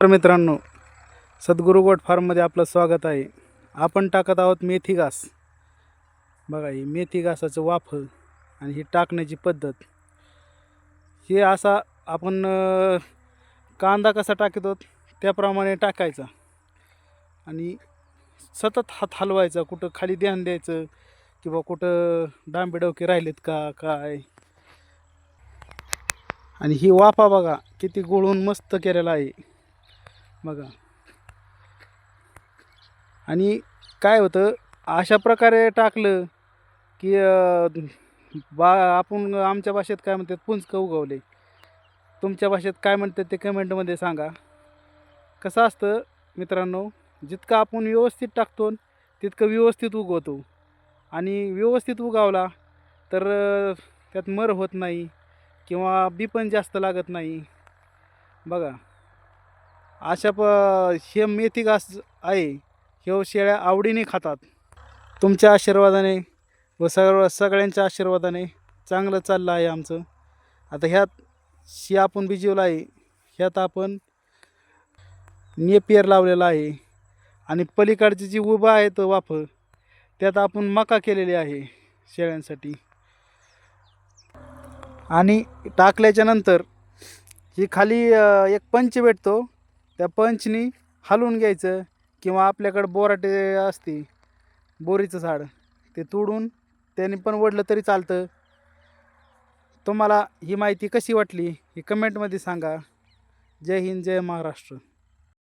तर मित्रांनो सद्गुरू गोट फार्ममध्ये आपलं स्वागत आहे. आपण टाकत आहोत मेथी घास. बघा ही मेथी घासाचं वाफं आणि ही टाकण्याची पद्धत. हे असा आपण कांदा कसा टाकतो त्याप्रमाणे टाकायचा. आणि सतत हात हलवायचा कुठं खाली ध्यान द्यायचं किंवा कुठं डांबे डोके राहिलेत का काय? आणि ही वाफा बघा किती गुळून मस्त केलेला आहे. बघा. आणि काय होतं अशा प्रकारे टाकलं की बा आपण आमच्या भाषेत काय म्हणतात पुंजकं उगवले. तुमच्या भाषेत काय म्हणतात ते कमेंटमध्ये सांगा. कसं असतं मित्रांनो जितकं आपण व्यवस्थित टाकतो तितकं व्यवस्थित उगवतो. आणि व्यवस्थित उगावला तर त्यात मर होत नाही किंवा बी पण जास्त लागत नाही. बघा. अशा प हे मेथी घास आहे. हे शेळ्या आवडीने खातात. तुमच्या आशीर्वादाने व सर्व सगळ्यांच्या आशीर्वादाने चांगलं चाललं आहे आमचं. आता ह्यात शी आपण भिजवलं आहे. ह्यात आपण नेपियर लावलेला आहे. आणि पलीकडची जी उभं आहे तो वाफ त्यात आपण मका केलेली आहे शेळ्यांसाठी. आणि टाकल्याच्या नंतर ही खाली एक पंच भेटतो. त्या पंचनी हलवून घ्यायचं किंवा आपल्याकडं बोराटे असते बोरीचं झाड ते तोडून त्याने पण वडलं तरी चालतं. तुम्हाला ही माहिती कशी वाटली ही कमेंटमध्ये सांगा. जय हिंद जय महाराष्ट्र.